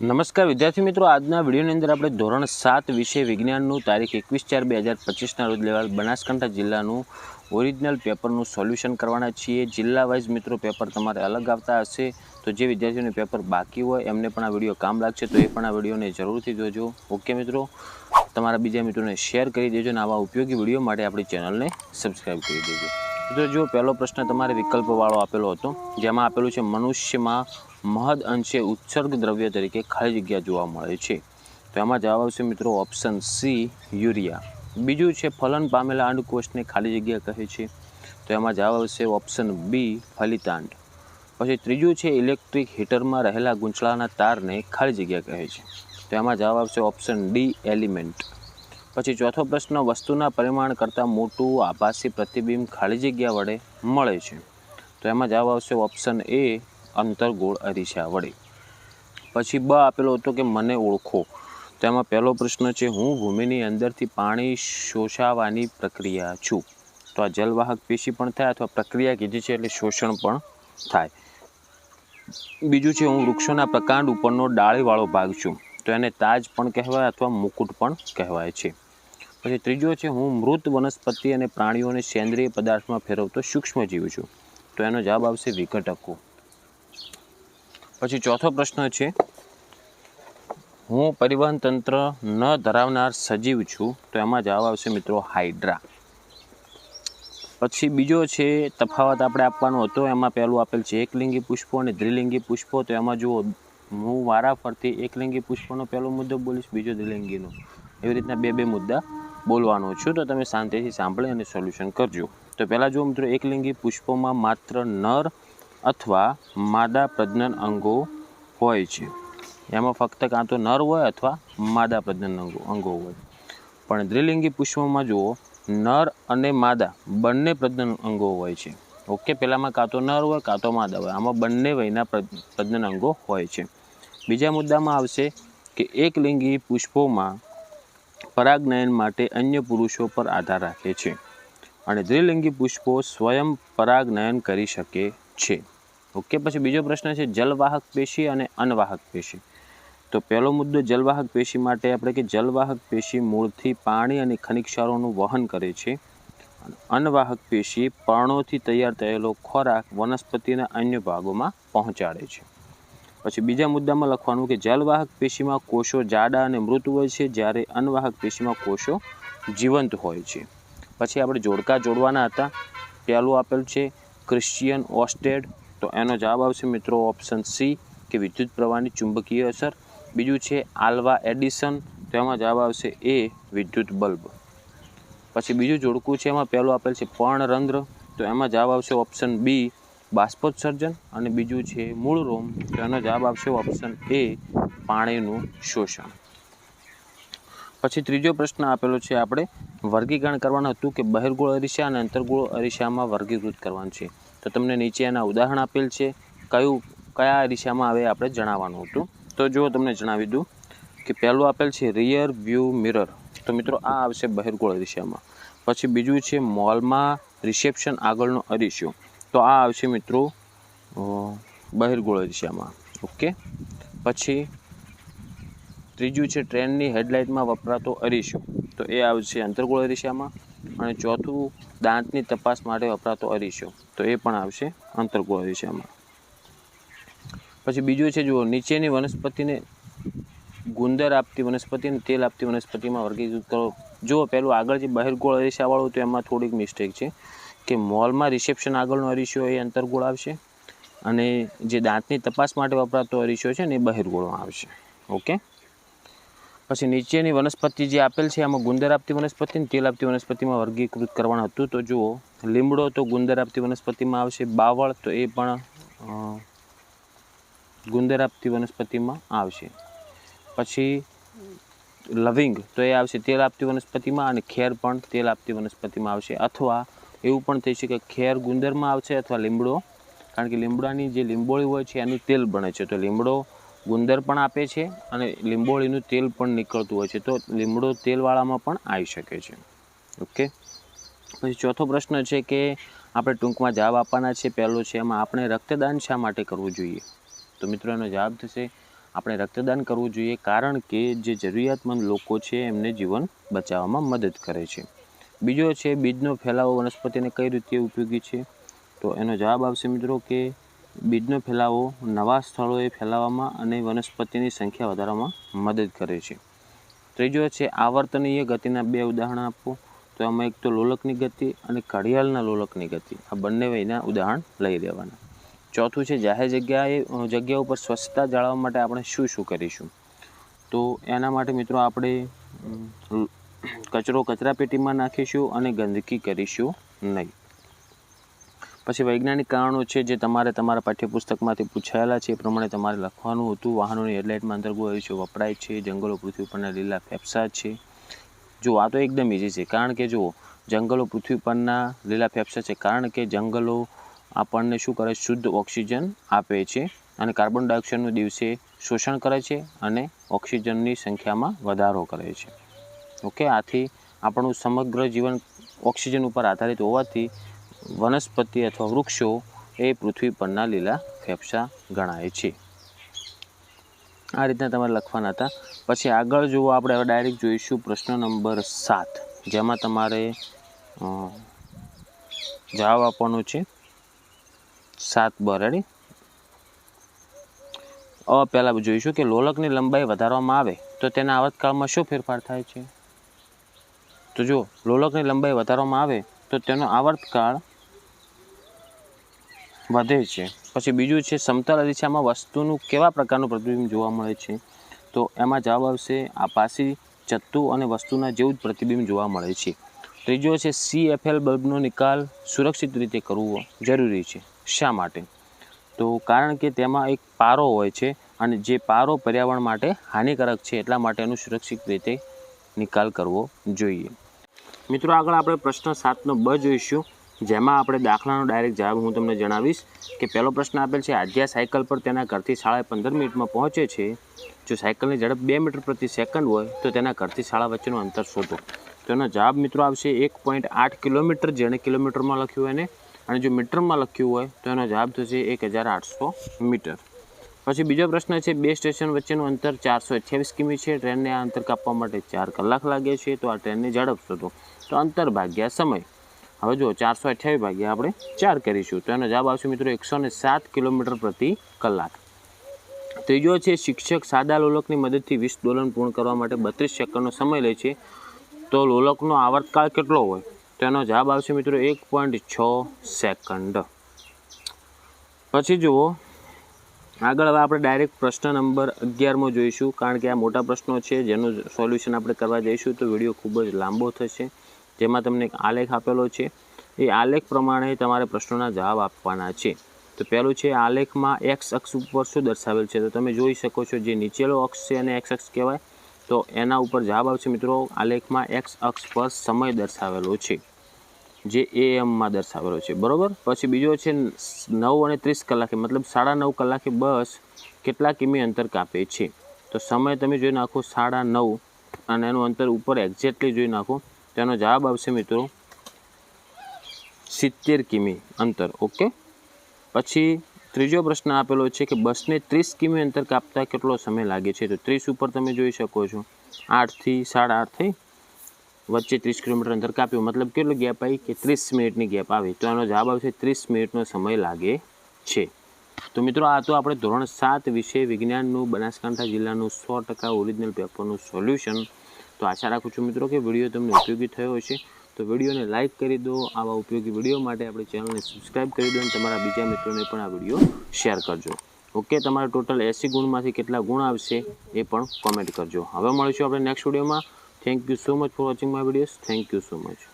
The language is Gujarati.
નમસ્કાર, વિદ્યાર્થી મિત્રો. આજના વિડીયોની અંદર આપણે ધોરણ સાત વિષય વિજ્ઞાનનું તારીખ એકવીસ ચાર બે હજાર પચીસના રોજ લેવા બનાસકાંઠા જિલ્લાનું ઓરિજિનલ પેપરનું સોલ્યુશન કરવાના છીએ. જિલ્લા વાઇઝ મિત્રો પેપર તમારે અલગ આવતા હશે. તો જે વિદ્યાર્થીઓને પેપર બાકી હોય, એમને પણ આ વીડિયો કામ લાગશે, તો એ પણ આ વિડીયોને જરૂરથી જોજો. ઓકે મિત્રો? તમારા બીજા મિત્રોને શેર કરી દેજો અને આવા ઉપયોગી વીડિયો માટે આપણી ચેનલને સબસ્ક્રાઈબ કરી દેજો. મિત્રો જો પહેલો પ્રશ્ન તમારે વિકલ્પવાળો આપેલો હતો, જેમાં આપેલું છે, મનુષ્યમાં મહદ અંશે ઉત્સર્ગ દ્રવ્ય તરીકે ખાલી જગ્યા જોવા મળે છે. તો એમાં જવાબ આવશે મિત્રો ઓપ્શન સી, યુરિયા. બીજું છે, ફલન પામેલા અંડકોષને ખાલી જગ્યા કહે છે. તો એમાં જવાબ આવશે ઓપ્શન બી, ફલિતાંડ. પછી ત્રીજું છે, ઇલેક્ટ્રિક હીટરમાં રહેલા ગૂંચળાના તારને ખાલી જગ્યા કહે છે. તો એમાં જવાબ આવશે ઓપ્શન ડી, એલિમેન્ટ. પછી ચોથો પ્રશ્ન, વસ્તુના પરિમાણ કરતાં મોટું, આભાસી પ્રતિબિંબ ખાલી જગ્યા વડે મળે છે. તો એમાં જવાબ આવશે ઓપ્શન એ અંતરગોળ અરીસા વડે. પછી બ આપેલો હતો કે મને ઓળખો. તેમાં પહેલો પ્રશ્ન છે, હું ભૂમિની અંદરથી પાણી શોષાવાની પ્રક્રિયા છું. તો આ જલવાહક પેશી પણ થાય અથવા પ્રક્રિયા કીધી છે એટલે શોષણ પણ થાય. બીજું છે, હું વૃક્ષોના પ્રકાંડ ઉપરનો ડાળીવાળો ભાગ છું. તો એને તાજ પણ કહેવાય અથવા મુકુટ પણ કહેવાય છે. પછી ત્રીજો છે, હું મૃત વનસ્પતિ અને પ્રાણીઓને સેન્દ્રિય પદાર્થમાં ફેરવતો સૂક્ષ્મજીવ છું. તો એનો જવાબ આવશે વિઘટકો પછી ચોથો પ્રશ્ન છે, હું પરિવહન તંત્ર ન ધરાવનાર સજીવ છું, તો એમાં જવાબ આવશે મિત્રો હાઇડ્રા. પછી બીજો છે, તફાવત આપણે આપવાનો હતો, એમાં પહેલું આપેલ છે, એકલિંગી પુષ્પો અને દ્વિલિંગી પુષ્પો. તો એમાં જુઓ, હું વારાફરતી એકલિંગી પુષ્પનો પહેલો મુદ્દો બોલીશ, બીજો દ્વિલિંગીનો એવી રીતના બે બે મુદ્દા બોલવાનો છું, તો તમે શાંતિથી સાંભળી અને સોલ્યુશન કરજો. તો પહેલાં જુઓ મિત્રો, એકલિંગી પુષ્પોમાં માત્ર નર અથવા માદા પ્રજનન અંગો હોય છે. એમાં ફક્ત કાં તો નર હોય અથવા માદા પ્રજનન અંગો અંગો હોય. પણ દ્વિલિંગી પુષ્પોમાં જુઓ, નર અને માદા બંને પ્રજનન અંગો હોય છે. ઓકે, પહેલાંમાં કાં તો નર હોય, કાં તો માદા હોય. આમાં બંને વયના પ્રજ- પ્રજનન અંગો હોય છે. બીજા મુદ્દામાં આવશે કે એકલિંગી પુષ્પોમાં પરાગનયન માટે અન્ય પુરુષો પર આધાર રાખે છે અને દ્વિલિંગી પુષ્પો સ્વયં પરાગનયન કરી શકે છે. ઓકે, પછી બીજો પ્રશ્ન છે જલવાહક પેશી અને અનવાહક પેશી. તો પહેલો મુદ્દો જલવાહક પેશી માટે આપણે કે જલવાહક પેશી મૂળથી પાણી અને ખનિજ ક્ષારોનું વહન કરે છે. અનવાહક પેશી પર્ણોથી તૈયાર થયેલો ખોરાક વનસ્પતિના અન્ય ભાગોમાં પહોંચાડે છે. પછી બીજા મુદ્દામાં લખવાનું કે જલવાહક પેશીમાં કોષો જાડા અને મૃત હોય છે, જ્યારે અનવાહક પેશીમાં કોષો જીવંત હોય છે. પછી આપણે જોડકા જોડવાના હતા. પહેલું આપેલ છે, ક્રિશ્ચિયન ઓસ્ટેડ. તો એનો જવાબ આવશે મિત્રો ઓપ્શન સી, કે વિદ્યુત પ્રવાહની ચુંબકીય અસર. બીજું છે, આલ્વા એડિસન. તો એમાં જવાબ આવશે એ, વિદ્યુત બલ્બ. પછી બીજું જોડકું છે એમાં પહેલું આપેલ છે પર્ણરંધ્ર. તો એમાં જવાબ આવશે ઓપ્શન બી બાષ્પોત્સર્જન અને બીજું છે મૂળ રોમ તેનો જવાબ આવશે ઓપ્શન એ પાણીનું શોષણ. પછી ત્રીજો પ્રશ્ન આપેલો છે આપણે, વર્ગીકરણ કરવાનું હતું કે બહિર્ગોળ અરીસા અને અંતર્ગોળ અરીસામાં વર્ગીકૃત કરવાનું છે? તો તમને નીચે એના ઉદાહરણ આપેલ છે, કયું, કયા અરીસામાં આવે આપણે જણાવવાનું હતું. તો જો તમને જણાવી દઉં કે પહેલું આપેલ છે રિયર વ્યૂ મિરર તો મિત્રો આ આવશે બહિર્ગોળ અરીસામાં. પછી બીજું છે મોલમાં રિસેપ્શન આગળનો અરીસો. તો આ આવશે મિત્રો બહિર્ગોળ અરીસામાં ઓકે પછી ત્રીજું છે ટ્રેનની હેડલાઇટમાં વપરાતો અરીસો. તો એ આવશે અંતર્ગોળ અરીસામાં અને ચોથું દાંતની તપાસ માટે વપરાતો અરીસો. તો એ પણ આવશે અંતર્ગોળ અરીસામાં પછી બીજું છે, જુઓ, નીચેની વનસ્પતિને ગુંદર આપતી વનસ્પતિ અને તેલ આપતી વનસ્પતિમાં વર્ગીકૃત કરો. જુઓ, પહેલું આગળ જે બહિર્ગોળ અરીસાવાળું તો એમાં થોડીક મિસ્ટેક છે. કે મોલમાં રિસેપ્શન આગળનો અરીસો એ અંતરગોળ આવશે અને જે દાંતની તપાસ માટે વપરાતો અરીસો છે ને એ બહિર્ગોળમાં આવશે. ઓકે? પછી નીચેની વનસ્પતિ જે આપેલ છે એમાં ગુંદર આપતી વનસ્પતિ અને તેલ આપતી વનસ્પતિમાં વર્ગીકૃત કરવાનું હતું. તો જુઓ, લીમડો તો ગુંદર આપતી વનસ્પતિમાં આવશે, બાવળ તો એ પણ ગુંદર આપતી વનસ્પતિમાં આવશે. પછી લવિંગ તો એ આવશે, તેલ આપતી વનસ્પતિમાં અને ખેર પણ તેલ આપતી વનસ્પતિમાં આવશે. અથવા એવું પણ થઈ શકે. ખેર ગુંદરમાં આવશે અથવા લીમડો. કારણ કે લીમડાની જે લીંબોળી હોય છે, એનું તેલ બને છે. તો લીમડો ગુંદર પણ આપે છે અને લીંબોળીનું તેલ પણ નીકળતું હોય છે. તો લીમડો તેલવાળામાં પણ આવી શકે છે. ઓકે? પછી ચોથો પ્રશ્ન છે કે આપણે ટૂંકમાં જવાબ આપવાના છે. પહેલો છે, એમાં આપણે રક્તદાન શા માટે કરવું જોઈએ? તો મિત્રો, એનો જવાબ થશે, આપણે રક્તદાન કરવું જોઈએ કારણ કે જે જરૂરિયાતમંદ લોકો છે, એમને જીવન બચાવવામાં મદદ કરે છે. બીજો છે, બીજનો ફેલાવો વનસ્પતિને કઈ રીતે ઉપયોગી છે? તો એનો જવાબ આવશે મિત્રો કે બીજનો ફેલાવો નવા સ્થળોએ ફેલાવવામાં અને વનસ્પતિની સંખ્યા વધારવામાં મદદ કરે છે. ત્રીજો છે, આવર્તનીય ગતિના બે ઉદાહરણ આપો. તો આમાં એક તો લોલકની ગતિ અને ઘડિયાળના લોલકની ગતિ. આ બંને વયના ઉદાહરણ લઈ લેવાના. ચોથું છે, જાહેર જગ્યાએ જગ્યા ઉપર સ્વચ્છતા જાળવવા માટે આપણે શું શું કરીશું? તો એના માટે મિત્રો આપણે કચરો કચરાપેટીમાં નાખીશું અને ગંદકી કરીશું નહીં. પછી વૈજ્ઞાનિક કારણો છે જે તમારે તમારા પાઠ્યપુસ્તકમાંથી પૂછાયેલા છે, એ પ્રમાણે તમારે લખવાનું હતું. વાહનોની હેડલાઇટમાં આયુષ્ય વપરાય છે, જંગલો પૃથ્વી પરના લીલા ફેફસા છે. જો આ તો એકદમ ઇઝી છે. કારણ કે જુઓ, જંગલો પૃથ્વી પરના લીલા ફેફસા છે. કારણ કે જંગલો આપણને શું કરે? શુદ્ધ ઓક્સિજન આપે છે અને કાર્બન ડાયોક્સાઇડનું દિવસે શોષણ કરે છે અને ઓક્સિજનની સંખ્યામાં વધારો કરે છે. ઓકે, આથી આપણું સમગ્ર જીવન ઓક્સિજન ઉપર આધારિત હોવાથી વનસ્પતિ અથવા વૃક્ષો એ પૃથ્વી પરના લીલા ફેફસા ગણાય છે. આ રીતના તમારે લખવાના હતા. પછી આગળ જુઓ, આપણે હવે ડાયરેક્ટ જોઈશું પ્રશ્ન નંબર સાત, જેમાં તમારે જવાબ આપવાનો છે. સાત બરાડી અ, પહેલાં જોઈશું કે લોલકની લંબાઈ વધારવામાં આવે તો તેના આવતકાળમાં શું ફેરફાર થાય છે? તો જો, લોલકની લંબાઈ વધારવામાં આવે, તો તેનો આવર્તકાળ વધે છે. પછી બીજું છે, સમતલ દિશામાં વસ્તુનું કેવા પ્રકારનું પ્રતિબિંબ જોવા મળે છે? તો એમાં જવાબ આવશે આપાસી જથ્થું અને વસ્તુના જેવું જ પ્રતિબિંબ જોવા મળે છે. ત્રીજો છે સીએફએલ બલ્બનો નિકાલ સુરક્ષિત રીતે કરવો જરૂરી છે. શા માટે? તો કારણ કે તેમાં એક પારો હોય છે અને જે પારો પર્યાવરણ માટે હાનિકારક છે, એટલા માટે એનું સુરક્ષિત રીતે નિકાલ કરવો જોઈએ. મિત્રો, આગળ આપણે પ્રશ્ન સાતનો બ જોઈશું. જેમાં આપણે દાખલાનો ડાયરેક્ટ જવાબ હું તમને જણાવીશ કે પહેલો પ્રશ્ન આપેલ છે આજ્યા સાયકલ પર તેના ઘરથી શાળાએ પંદર મિનિટમાં પહોંચે છે? જો સાયકલની ઝડપ બે મીટર પ્રતિ સેકન્ડ હોય, તો તેના ઘરથી શાળા વચ્ચેનું અંતર શોધો. તો એનો જવાબ મિત્રો આવશે એક પોઈન્ટ આઠ કિલોમીટર, જેણે કિલોમીટરમાં લખ્યું હોય એને. અને જો મીટરમાં લખ્યું હોય, તો એનો જવાબ થશે એક હજાર આઠસો મીટર. પછી બીજો પ્રશ્ન છે, બે સ્ટેશન વચ્ચેનું અંતર ચારસો અઠ્યાવીસ કિમી છે. ટ્રેનને આ અંતર કાપવા માટે ચાર કલાક લાગે છે, તો આ ટ્રેનની ઝડપ શોધો તો અંતર ભાગ્યા સમય. હવે જો ચારસો અઠ્યાવીસ ભાગ્યા આપણે ચાર કરીશું. તો એનો જવાબ આવશે મિત્રો એકસો ને સાત કિલોમીટર પ્રતિ કલાક. ત્રીજો છે, શિક્ષક સાદા લોલકની મદદથી વીસ દોલન પૂર્ણ કરવા માટે બત્રીસ સેકન્ડનો સમય લે છે. તો લોલકનો આવર્તકાળ કેટલો હોય? તો એનો જવાબ આવશે મિત્રો એક પોઈન્ટ છ સેકન્ડ. પછી જુઓ આગળ હવે આપણે ડાયરેક્ટ પ્રશ્ન નંબર અગિયારમાં જોઈશું. કારણ કે આ મોટા પ્રશ્નો છે, જેનું સોલ્યુશન આપણે કરવા જઈશું તો વીડિયો ખૂબ જ લાંબો થશે. જેમાં તમને એક આલેખ આપેલો છે. એ આલેખ પ્રમાણે તમારે પ્રશ્નોના જવાબ આપવાના છે. તો પહેલું છે, આલેખમાં એક્સ અક્ષ ઉપર શું દર્શાવેલ છે? તો તમે જોઈ શકો છો, જે નીચેલો અક્ષ છે એને એક્સ અક્ષ કહેવાય. તો એના ઉપર જવાબ આવશે મિત્રો, આલેખમાં એક્સ અક્ષ પર સમય દર્શાવેલો છે. જે એએમમાં દર્શાવેલો છે, બરાબર? પછી બીજો છે નવ અને ત્રીસ કલાકે, મતલબ સાડા નવ કલાકે બસ કેટલા કિમી અંતર કાપે છે? તો સમય તમે જોઈ નાખો સાડા નવ અને એનું અંતર ઉપર એક્ઝેક્ટલી જોઈ નાખો. તેનો જવાબ આવશે મિત્રો સિત્તેર કિમી અંતર, ઓકે? પછી ત્રીજો પ્રશ્ન આપેલો છે કે બસને ત્રીસ કિમી અંતર કાપતા કેટલો સમય લાગે છે? તો ત્રીસ ઉપર તમે જોઈ શકો છો, આઠથી સાડા આઠ થઈ વચ્ચે ત્રીસ કિલોમીટર અંતર કાપ્યું. મતલબ કેટલો ગેપ આવી? કે ત્રીસ મિનિટની ગેપ આવી. તો એનો જવાબ આવશે ત્રીસ મિનિટનો સમય લાગે છે. તો મિત્રો, આ તો આપણે ધોરણ સાત વિષય વિજ્ઞાનનું, બનાસકાંઠા જિલ્લાનું સો ટકા ઓરિજિનલ પેપરનું સોલ્યુશન તો આશા રાખું છું મિત્રો કે વીડિયો તમને ઉપયોગી થયો હશે. તો વિડીયોને લાઇક કરી દો. આવા ઉપયોગી વીડિયો માટે આપણી ચેનલને સબસ્ક્રાઇબ કરી દો અને તમારા બીજા મિત્રોને પણ આ વીડિયો શેર કરજો. ઓકે તમારે ટોટલ એંસી ગુણમાંથી કેટલા ગુણ આવશે એ પણ કોમેન્ટ કરજો. હવે મળીશું આપણે નેક્સ્ટ વિડીયોમાં. thank you so much for watching my videos. Thank you so much.